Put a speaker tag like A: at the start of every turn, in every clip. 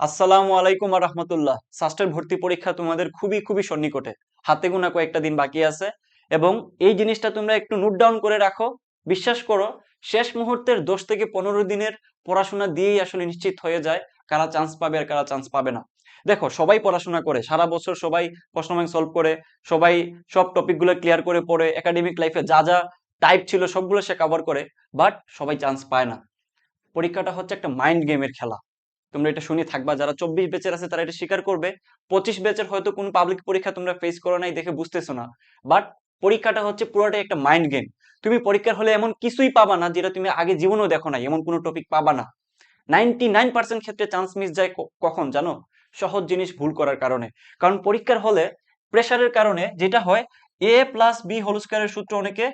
A: আসসালামু আলাইকুম রহমতুল্লাহ। সাস্টের ভর্তি পরীক্ষা তোমাদের খুবই খুবই সন্নিকটে। হাতে গোনা কয়েকটা দিন বাকি আছে এবং এই জিনিসটা তোমরা একটু নোট ডাউন করে রাখো। বিশ্বাস করো, শেষ মুহূর্তের দশ থেকে পনেরো দিনের পড়াশোনা দিয়েই আসলে নিশ্চিত হয়ে যায় কারা চান্স পাবে আর কারা চান্স পাবে না। দেখো, সবাই পড়াশোনা করে, সারা বছর সবাই প্রশ্ন ব্যাংক সলভ করে, সবাই সব টপিকগুলো ক্লিয়ার করে পড়ে একাডেমিক লাইফে যা যা টাইপ ছিল সবগুলো সে কভার করে বাট সবাই চান্স পায় না। পরীক্ষাটা হচ্ছে একটা মাইন্ড গেমের খেলা। তোমরা এটা শুনে থাকবা। যারা চব্বিশ বেচের আছে, তারা এটা স্বীকার করবে। পঁচিশ বেচের হয়তো কোন পাবলিক পরীক্ষা তোমরা ফেস করো নাই দেখে বুঝতেছো না। বাট পরীক্ষাটা হচ্ছে পুরোটাই একটা মাইন্ড গেম তুমি পরীক্ষার হলে এমন কিছুই পাবা না যেটা তুমি আগে জীবনেও দেখো নাই, এমন কোনো টপিক পাবা না। নাইনটি নাইন পার্সেন্ট ক্ষেত্রে চান্স মিস যায় কখন জানো? সহজ জিনিস ভুল করার কারণে। কারণ পরীক্ষার হলে প্রেশারের কারণে যেটা হয় এ প্লাস বি হোল স্কোয়ারের সূত্র অনেকে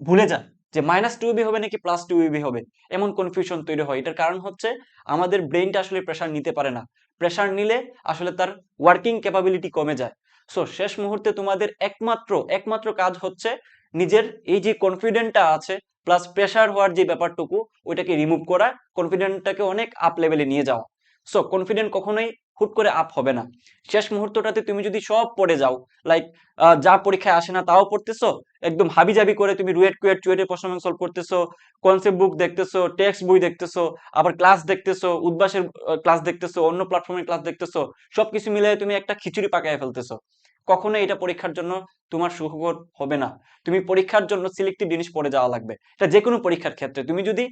A: ভুলে যায়। যে মাইনাস টু বি হবে নাকি প্লাস টু বি হবে? এমন কনফিউশন তৈরি হয়। এটার কারণ হচ্ছে আমাদের ব্রেনটা আসলে প্রেশার নিতে পারে না। প্রেশার নিলে আসলে তার ওয়ার্কিং ক্যাপাবিলিটি কমে যায়। সো শেষ মুহূর্তে তোমাদের একমাত্র একমাত্র কাজ হচ্ছে নিজের এই যে কনফিডেন্টটা আছে প্লাস প্রেশার হওয়ার যে ব্যাপারটুকু, ওইটাকে রিমুভ করা কনফিডেন্টটাকে অনেক আপ লেভেলে নিয়ে যাওয়া। সো কনফিডেন্ট কখনোই হুট করে আপ হবে না। শেষ মুহূর্তটাতে তুমি যদি সব পড়ে যাও লাইক যা পরীক্ষায় আসে না তাও পড়তেছো, একদম হাবিজাবি করে তুমি রুয়েট কুয়েট চুয়েটের প্রশ্ন সলভ করতেছো কনসেপ্ট বুক দেখতেছো টেক্সট বই দেখতেছো, আবার ক্লাস দেখতেছো, উদ্বাসের ক্লাস দেখতেছো, অন্য প্ল্যাটফর্মের ক্লাস দেখতেছো, সবকিছু মিলিয়ে তুমি একটা খিচুড়ি পাকায় ফেলতেছো। কখনো এটা পরীক্ষার জন্য তোমার সুখকর হবে না। তুমি পরীক্ষার জন্য সিলেক্টিভ জিনিস পড়ে যাওয়া লাগবে। এটা যে কোনো পরীক্ষার ক্ষেত্রে। তুমি যদি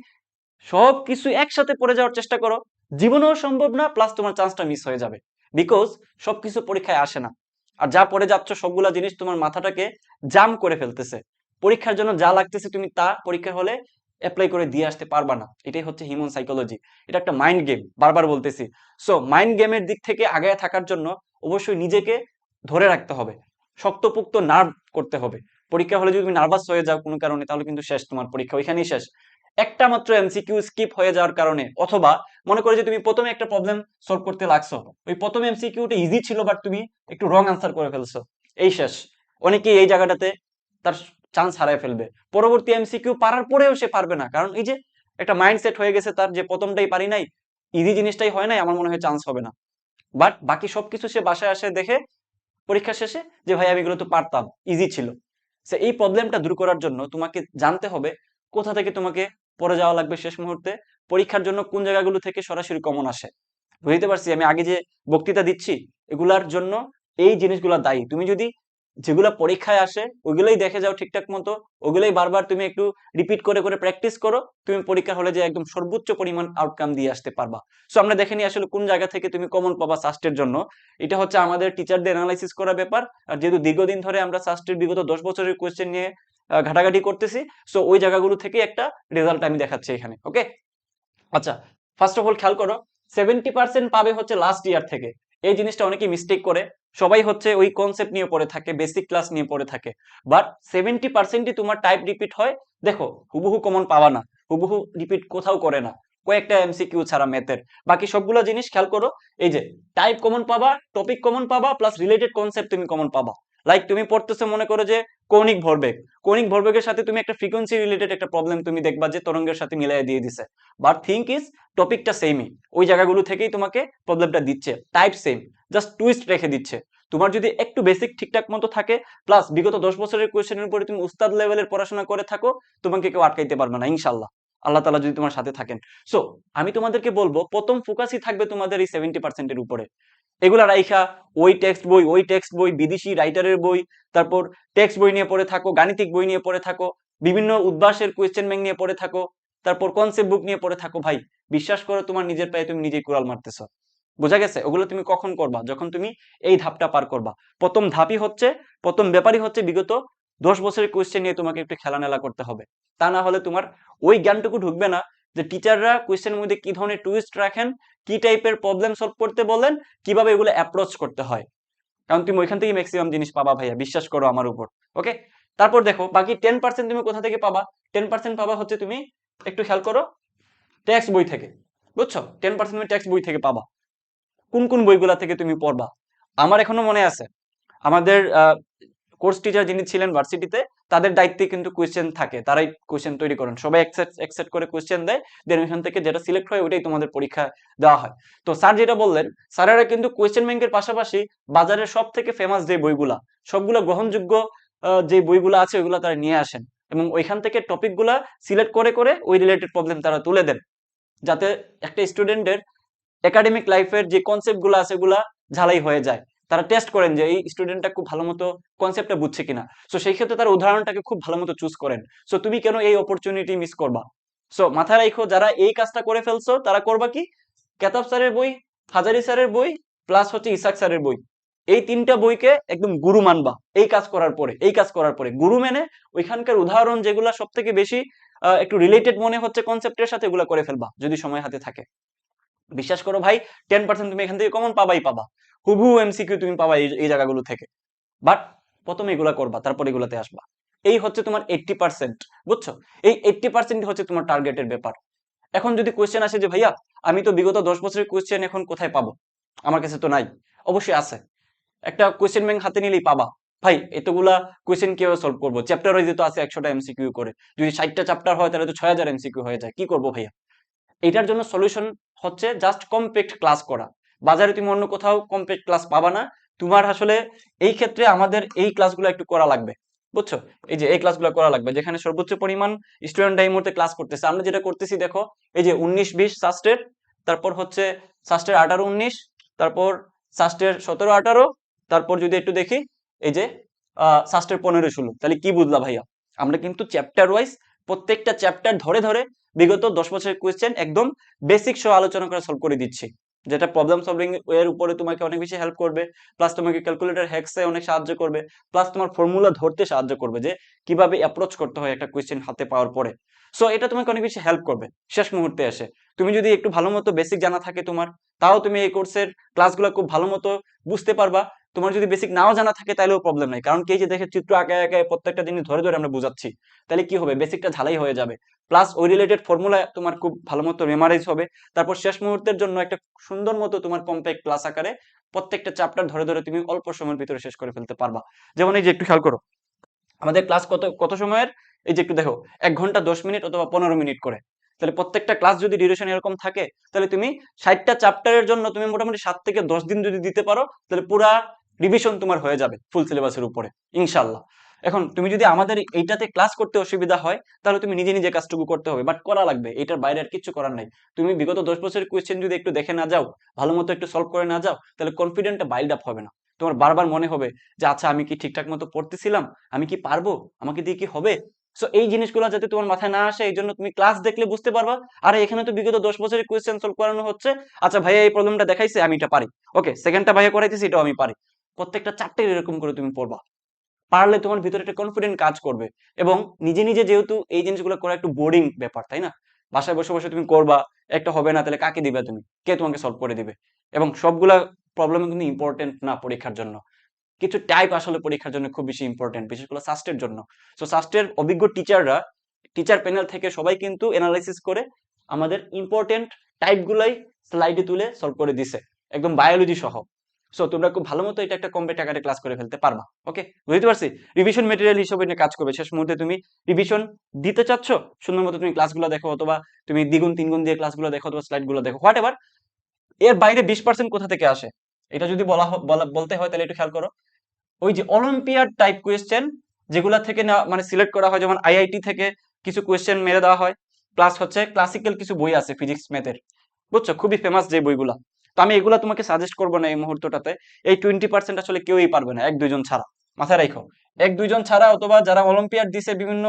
A: সব কিছু একসাথে পড়ে যাওয়ার চেষ্টা করো জীবনেও সম্ভব না প্লাস তোমার চান্সটা মিস হয়ে যাবে। বিকজ সবকিছু পরীক্ষায় আসে না। আর যা পড়ে যাচ্ছ, সবগুলা জিনিস তোমার মাথাটাকে জাম করে ফেলতেছে। পরীক্ষার জন্য যা লাগতেছে তুমি তা পরীক্ষা হলে অ্যাপ্লাই করে দিয়ে আসতে পারবা না। এটাই হচ্ছে হিউম্যান সাইকোলজি এটা একটা মাইন্ড গেম বারবার বলতেছি। সো মাইন্ড গেমের দিক থেকে আগায় থাকার জন্য অবশ্যই নিজেকে ধরে রাখতে হবে। শক্তপুক্ত নার্ভ করতে হবে। পরীক্ষা হলে যদি তুমি নার্ভাস হয়ে যাও কোনো কারণে, তাহলে কিন্তু শেষ, তোমার পরীক্ষা ওইখানেই শেষ। একটা মাত্র এমসিকিউ স্কিপ হয়ে যাওয়ার কারণে, অথবা মনে করো যে তুমি প্রথমে একটা প্রবলেম সলভ করতে লাগছো। ওই প্রথম এমসিকিউটা ইজি ছিল বাট তুমি একটু রং আনসার করে ফেলছো। এই শেষ। অনেকেই এই জায়গাটাতে তার চান্স হারায় ফেলবে। পরবর্তী এমসিকিউ পারার পরেও সে পারবে না। কারণ এই যে একটা মাইন্ডসেট হয়ে গেছে তার যে প্রথমটাই পারি নাই ইজি জিনিসটাই হয় নাই, আমার মনে হয় চান্স হবে না। বাট বাকি সবকিছু সে বাসায় আসে দেখে পরীক্ষা শেষে যে, ভাই, আমি এগুলো তো পারতাম। ইজি ছিল। সে এই প্রবলেমটা দূর করার জন্য তোমাকে জানতে হবে কোথা থেকে তোমাকে পড়ে যাওয়া লাগবে শেষ মুহূর্তে। পরীক্ষার জন্য কোন জায়গাগুলো থেকে সরাসরি কমন আসে? বুঝতে পারছি, আমি আগে যে বক্তৃতা দিচ্ছি, এগুলার জন্য এই জিনিসগুলো দায়ী। তুমি যদি যেগুলো পরীক্ষায় আসে ওইগুলোই দেখে যাও ঠিকঠাক মতো, ওগুলোই বারবার তুমি একটু রিপিট করে করে প্র্যাকটিস করো, তুমি পরীক্ষা হলে যে একদম সর্বোচ্চ পরিমাণ আউটকাম দিয়ে আসতে পারবা। সো আমরা দেখে নিই আসলে কোন জায়গা থেকে তুমি কমন পাবা সাস্টের জন্য। এটা হচ্ছে আমাদের টিচারদের অ্যানালাইসিস করা ব্যাপার। আর যেহেতু দীর্ঘদিন ধরে আমরা সাস্টের বিগত দশ বছরের কোয়েশ্চেন নিয়ে ঘাটাঘাটি করতেছি। সো ওই জায়গাগুলো থেকে একটা রেজাল্ট আমি দেখাচ্ছি এখানে ওকে আচ্ছা ফার্স্ট অফ অল খেয়াল করো সেভেন্টি পার্সেন্ট পাবে হচ্ছে লাস্ট ইয়ার থেকে। এই জিনিসটা অনেকেই মিস্টেক করে। সবাই হচ্ছে ওই কনসেপ্ট নিয়ে পড়ে থাকে বেসিক ক্লাস নিয়ে পড়ে থাকে। বাট সেভেন্টি পার্সেন্টই তোমার টাইপ রিপিট হয়, দেখো, হুবহু কমন পাওয়া না, হুবহু রিপিট কোথাও করে না, কয়েকটা এমসিকিউ ছাড়া ম্যাথের বাকি সবগুলো জিনিস খেয়াল করো, এই যে টাইপ কমন পাবা টপিক কমন পাবা প্লাস রিলেটেড কনসেপ্ট তুমি কমন পাবা। লাইক তুমি পড়তেছো মনে করো যে কৌণিক ভরবেগ। কৌণিক ভরবেগের সাথে তুমি একটা ফ্রিকোয়েন্সি রিলেটেড একটা প্রবলেম তুমি দেখবা যে তরঙ্গের সাথে মিলাই দিয়ে দিছে। বাট থিঙ্ক ইজ টপিকটা সেমই ওই জায়গাগুলো থেকেই তোমাকে প্রবলেমটা দিচ্ছে। টাইপ সেম জাস্ট টুইস্ট রেখে দিচ্ছে। তোমার যদি একটু বেসিক ঠিকঠাক মতো থাকে প্লাস বিগত দশ বছরের কোয়েশ্চেনের উপরে তুমি উস্তাদ লেভেলের পড়াশোনা করে থাকো, তোমাকে কেউ আটকাইতে পারবে না ইনশাল্লাহ আল্লাহ তালা যদি তোমার সাথে থাকেন। সো আমি তোমাদেরকে বলব, প্রথম ফোকাসই থাকবে তোমাদের এই সেভেন্টি পার্সেন্টের উপরে। এগুলা রাইখা, ওই টেক্সট বই, ওই টেক্সট বই, বিদেশি রাইটারের বই, তারপর টেক্সট বই নিয়ে পড়ে থাকো, গাণিতিক বই নিয়ে পড়ে থাকো, বিভিন্ন উদ্ভাসের কোয়েশ্চেন ব্যাংক নিয়ে পড়ে থাকো, তারপর কনসেপ্ট বুক নিয়ে পড়ে থাকো। ভাই, বিশ্বাস করো তোমার নিজের পায়ে তুমি নিজেই কুড়াল মারতেছো। বোঝা গেছে? ওগুলো তুমি কখন করবা? যখন তুমি এই ধাপটা পার করবা। প্রথম ধাপই হচ্ছে, প্রথম ব্যাপারই হচ্ছে বিগত দশ বছরের কোয়েশ্চেন নিয়ে তোমাকে একটু খেলানেলা করতে হবে। তা না হলে তোমার ওই জ্ঞানটুকু ঢুকবে না যে টিচাররা কোয়েশ্চেনের মধ্যে কি ধরনের টুইস্ট রাখেন, কি টাইপের প্রবলেম সলভ করতে বলেন, কীভাবে এগুলো অ্যাপ্রোচ করতে হয়। কারণ তুমি ওইখান থেকে ম্যাক্সিমাম জিনিস পাবা ভাইয়া, বিশ্বাস করো আমার উপর ওকে তারপর দেখো, বাকি টেন পার্সেন্ট তুমি কোথা থেকে পাবা? টেন পার্সেন্ট পাবা হচ্ছে তুমি, একটু খেয়াল করো ট্যাক্স বই থেকে, বুঝছ? টেন পার্সেন্ট তুমি ট্যাক্স বই থেকে পাবা। কোন কোন বইগুলা থেকে তুমি পড়বা? আমার এখনও মনে আছে, আমাদের কোর্স টিচার যিনি ছিলেন ভার্সিটিতে তাদের দায়িত্বে কিন্তু কোয়েশ্চেন থাকে। তারাই কোয়েশ্চেন তৈরি করেন। সবাই একসেপ্ট করে কোয়েশ্চেন দেয়। দেন ওইখান থেকে যেটা সিলেক্ট হয়, ওইটাই তোমাদের পরীক্ষা দেওয়া হয়। তো স্যার যেটা বললেন স্যারেরা কিন্তু কোয়েশ্চেন ব্যাংকের পাশাপাশি বাজারের সব থেকে ফেমাস যে বইগুলা, সবগুলো গ্রহণযোগ্য যে বইগুলো আছে, ওইগুলো তারা নিয়ে আসেন। এবং ওইখান থেকে টপিকগুলা সিলেক্ট করে করে ওই রিলেটেড প্রবলেম তারা তুলে দেন। যাতে একটা স্টুডেন্টের একাডেমিক লাইফের যে কনসেপ্টগুলো আছে এগুলা ঝালাই হয়ে যায়। তারা টেস্ট করেন যে এই স্টুডেন্টটা খুব ভালো মতো কনসেপ্টটা বুঝছে কিনা। সো সেই ক্ষেত্রে তারা উদাহরণটাকে খুব ভালো মতো চুজ করেন। সো তুমি কেন এই অপরচুনিটি মিস করবা? সো মাথায় রাখো, যারা এই কাজটা করে ফেলছো, তারা করবা কি? কেতাব স্যারের বই হাজারি স্যারের বই প্লাস হচ্ছে ইসাক স্যারের বই। এই তিনটা বইকে একদম গুরু মানবা, এই কাজ করার পরে, এই কাজ করার পরে। গুরু মেনে ওইখানকার উদাহরণ যেগুলা সব থেকে বেশি একটু রিলেটেড মনে হচ্ছে কনসেপ্টের সাথে, এগুলো করে ফেলবা, যদি সময় হাতে থাকে। বিশ্বাস করো ভাই টেন পার্সেন্ট তুমি এখান থেকে কমন পাবাই পাবা। হুবহু এমসিকিউ তুমি পাবা এই জায়গাগুলো থেকে। বাট প্রথমে এগুলা করবা, তারপর এগুলাতে আসবা। এই হচ্ছে তোমার এইটটি পার্সেন্ট বুঝছ? এই এইটটি পার্সেন্ট হচ্ছে তোমার টার্গেটের ব্যাপার। এখন যদি কোয়েশ্চেন আসে যে, ভাইয়া, আমি তো বিগত দশ বছরের কোয়েশ্চেন এখন কোথায় পাবো? আমার কাছে তো নাই। অবশ্যই আছে। একটা কোয়েশ্চেন ব্যাংক হাতে নিলেই পাবা। ভাই, এতগুলা কোয়েশ্চেন কীভাবে সলভ করব? চ্যাপ্টার ওয়াইজ তো আছে একশোটা এমসিকিউ করে। যদি ষাটটা চ্যাপ্টার হয়, তাহলে তো ছয় হাজার এমসিকিউ হয়ে যায়। কি করব ভাইয়া? এটার জন্য সলিউশন হচ্ছে জাস্ট কমপ্যাক্ট ক্লাস করা। বাজারে তুমি অন্য কোথাও কমপ্যাক্ট ক্লাস পাবা না। তোমার আসলে এই ক্ষেত্রে আমাদের এই ক্লাসগুলো একটু করা লাগবে, বুঝছ? এই যে এই ক্লাসগুলো করা লাগবে, যেখানে সর্বোচ্চ পরিমাণ স্টুডেন্ট এই মুহূর্তে ক্লাস করতেছে। আমরা যেটা করতেছি, দেখো, এই যে উনিশ বিশ সাস্টের তারপর হচ্ছে সাস্টের আঠারো উনিশ, তারপর সাস্টের সতেরো আঠারো, তারপর যদি একটু দেখি, এই যে সাস্টের পনেরো ষোলো। তাহলে কি বুঝলা ভাইয়া? আমরা কিন্তু চ্যাপ্টার ওয়াইজ প্রত্যেকটা চ্যাপ্টার ধরে ধরে বিগত দশ বছরের কোয়েশ্চেন একদম বেসিক সহ আলোচনা করে সলভ করে দিচ্ছি। যেটা প্রবলেম সলভিং এর উপরে তোমাকে অনেক বেশি হেল্প করবে প্লাস তোমাকে ক্যালকুলেটর হ্যাক্সে অনেক সাহায্য করবে প্লাস তোমার ফর্মুলা ধরতে সাহায্য করবে যে কীভাবে অ্যাপ্রোচ করতে হয় একটা কোয়েশ্চেন হাতে পাওয়ার পরে। সো এটা তোমাকে অনেক বেশি হেল্প করবে, শেষ মুহূর্তে এসে। তুমি যদি একটু ভালো মতো বেসিক জানা থাকে তোমার, তাও তুমি এই কোর্সের ক্লাসগুলো খুব ভালো মতো বুঝতে পারবা। তোমার যদি বেসিক নাও জানা থাকে তাহলেও প্রবলেম নাই। কারণ কে যে দেখে চিত্র আঁকে আঁকে প্রত্যেকটা জিনিস ধরে ধরে আমরা বুঝাচ্ছি তাহলে কি হবে? বেসিকটা ঝালাই হয়ে যাবে। প্লাস ওই রিলেটেড ফর্মুলা তোমার খুব ভালো মতো মেমারাইজ হবে। তারপর শেষ মুহূর্তের জন্য একটা সুন্দর মতো তোমার কম্প্যাক্ট ক্লাস আকারে প্রত্যেকটা চ্যাপ্টার ধরে ধরে তুমি অল্প সময়ের ভিতরে শেষ করে ফেলতে পারবা। যেমন এই যে একটু খেয়াল করো, আমাদের ক্লাস কত কত সময়ের? এই যে একটু দেখো, এক ঘণ্টা দশ মিনিট অথবা পনেরো মিনিট করে। তাহলে প্রত্যেকটা ক্লাস যদি ডিউরেশন এরকম থাকে, তাহলে তুমি ষাটটা চ্যাপ্টারের জন্য তুমি মোটামুটি সাত থেকে দশ দিন যদি দিতে পারো, তাহলে পুরা রিভিশন তোমার হয়ে যাবে ফুল সিলেবাসের উপরে ইনশাল্লাহ এখন তুমি যদি আমাদের এইটাতে ক্লাস করতে অসুবিধা হয়, তাহলে তুমি নিজে নিজে কাজটুকু করতে হবে বাট করা লাগবে, এটার বাইরে আর কিছু করার নাই। তুমি বিগত দশ বছরের কোয়েশ্চেন যদি একটু দেখে না যাও ভালো মতো একটু সলভ করে না যাও, তাহলে কনফিডেন্টটা বাইল্ড আপ হবে না। তোমার বারবার মনে হবে যে আচ্ছা আমি কি ঠিকঠাক মতো পড়তেছিলাম? আমি কি পারব? আমাকে দিয়ে কি হবে? সো এই জিনিসগুলো যাতে তোমার মাথায় না আসে এই জন্য তুমি ক্লাস দেখলে বুঝতে পারবা, আরে, এখানে তো বিগত দশ বছরের কোয়েশ্চেন সলভ করানো হচ্ছে। আচ্ছা ভাইয়া এই প্রবলেমটা দেখাইছে, আমি এটা পারি। ওকে সেকেন্ডটা ভাইয়া করাইতেছি, এটাও আমি পারি। প্রত্যেকটা চারটে এরকম করে তুমি পড়বা। পারলে তোমার ভিতরে একটা কনফিডেন্ট কাজ করবে এবং নিজে নিজে যেহেতু এই জিনিসগুলো করা একটু বোরিং ব্যাপার, তাই না? বাসায় বসে বসে তুমি করবা, একটা হবে না, তাহলে কাকে দিবে তুমি? কে তোমাকে সলভ করে দিবে? এবং সবগুলা প্রবলেম কিন্তু ইম্পর্টেন্ট না পরীক্ষার জন্য। কিছু টাইপ আসলে পরীক্ষার জন্য খুব বেশি ইম্পর্টেন্ট বিশেষ করে সাস্টের জন্য। সো সাস্টের অভিজ্ঞ টিচাররা টিচার প্যানেল থেকে সবাই কিন্তু অ্যানালাইসিস করে আমাদের ইম্পর্টেন্ট টাইপগুলাই স্লাইডে তুলে সলভ করে দিছে। একদম বায়োলজি সহ। সো তোমরা খুব ভালো মতো এটা একটা কম্পেট আকারে ক্লাস করে ফেলতে পারবা ওকে বুঝতে পারছি? রিভিশন মেটেরিয়াল হিসেবে এটা কাজ করবে। শেষ মুহূর্তে তুমি রিভিশন দিতে চাচ্ছ? সুন্দর মতো তুমি ক্লাসগুলো দেখো, অথবা তুমি দ্বিগুণ, তিনগুণ দিয়ে ক্লাসগুলো দেখো, অথবা স্লাইডগুলো দেখো হোয়াট এভার এর বাইরে বিশ পার্সেন্ট কোথা থেকে আসে? এটা যদি বলা বলা, বলতে হয়, তাহলে একটু খেয়াল করো। ওই যে অলিম্পিয়াড টাইপ কোয়েশ্চেন যেগুলা থেকে না মানে সিলেক্ট করা হয়, যেমন আইআইটি থেকে কিছু কোয়েশ্চেন মেরে দেওয়া হয় প্লাস হচ্ছে ক্লাসিক্যাল কিছু বই আছে ফিজিক্স ম্যাথের বুঝছ? খুবই ফেমাস যে বইগুলা। তো আমি এগুলা তোমাকে সাজেস্ট করব না এই মুহূর্তটাতে। এই টোয়েন্টি পার্সেন্ট আসলে কেউই পারবে না, এক দুইজন ছাড়া। মাথায় রাখো। এক দুইজন ছাড়া অথবা যারা অলিম্পিয়াড দিছে বিভিন্ন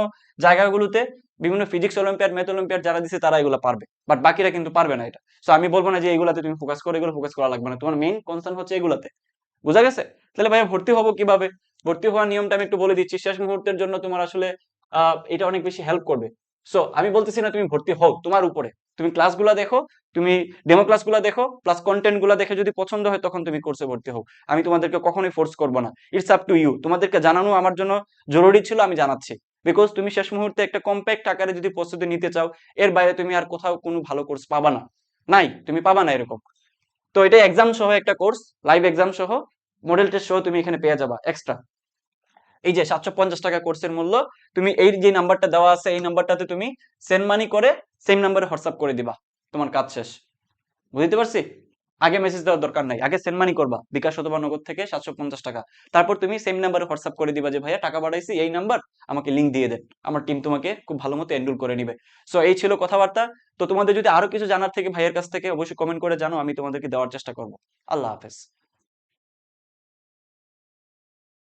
A: জায়গাগুলোতে, বিভিন্ন ফিজিক্স অলিম্পিয়াড ম্যাথ অলিম্পিয়াড যারা দিছে তারা এগুলো পারবে। বাট বাকিরা কিন্তু পারবে না এটা। সো আমি বলব না যে এগুলাতে তুমি ফোকাস করো, এগুলো ফোকাস করা লাগবে না। তোমার মেইন কনসার্ন হচ্ছে এগুলাতে। বোঝা গেছে? তাহলে ভাইয়া ভর্তি হব কীভাবে? ভর্তি হওয়ার নিয়মটা আমি একটু বলে দিচ্ছি। শেষ মুহূর্তের জন্য তোমার আসলে এটা অনেক বেশি হেল্প করবে। সো আমি বলতেছি না তুমি ভর্তি হও তোমার উপরে। তুমি ক্লাসগুলো দেখো, তুমি ডেমো ক্লাসগুলো দেখো প্লাস কন্টেন্টগুলো দেখে যদি পছন্দ হয় তখন তুমি কোর্সে ভর্তি হও। আমি তোমাদেরকে কখনোই ফোর্স করব না। ইটস আপ টু ইউ তোমাদেরকে জানানো আমার জন্য জরুরি ছিল, আমি জানাচ্ছি। বিকজ তুমি শেষ মুহূর্তে একটা কম্প্যাক্ট আকারে যদি প্রস্তুতি নিতে চাও, এর বাইরে তুমি আর কোথাও কোনো ভালো কোর্স পাবা না। নাই, তুমি পাবা না এরকম। তো এটা এক্সাম সহ একটা কোর্স লাইভ এক্সাম সহ মডেল টেস্ট সহ তুমি এখানে পেয়ে যাবা এক্সট্রা এই যে সাতশো পঞ্চাশ টাকা কোর্সের মূল্য, তুমি এই যে নাম্বারটা দেওয়া আছে, এই নাম্বারটাতে তুমি সেন্ড মানি করে সেম নাম্বারে হোয়াটসঅ্যাপ করে দিবা। তোমার কাজ শেষ। বুঝতে পারছি? আগে মেসেজ দেওয়ার দরকার নাই। আগে সেন্ড মানি করবা, বিকাশ অথবা নগদ থেকে সাতশো পঞ্চাশ টাকা। তারপর তুমি সেম নাম্বারে হোয়াটসঅ্যাপ করে দিবা যে, ভাইয়া, টাকা পাঠাইছি, এই নাম্বার আমাকে লিঙ্ক দিয়ে দেন। আমার টিম তোমাকে খুব ভালো মতো এনরোল করে নিবে। সো এই ছিল কথাবার্তা। তো তোমাদের যদি আরও কিছু জানার থেকে ভাইয়ের কাছ থেকে, অবশ্যই কমেন্ট করে জানো আমি তোমাদেরকে দেওয়ার চেষ্টা করব। আল্লাহ হাফেজ।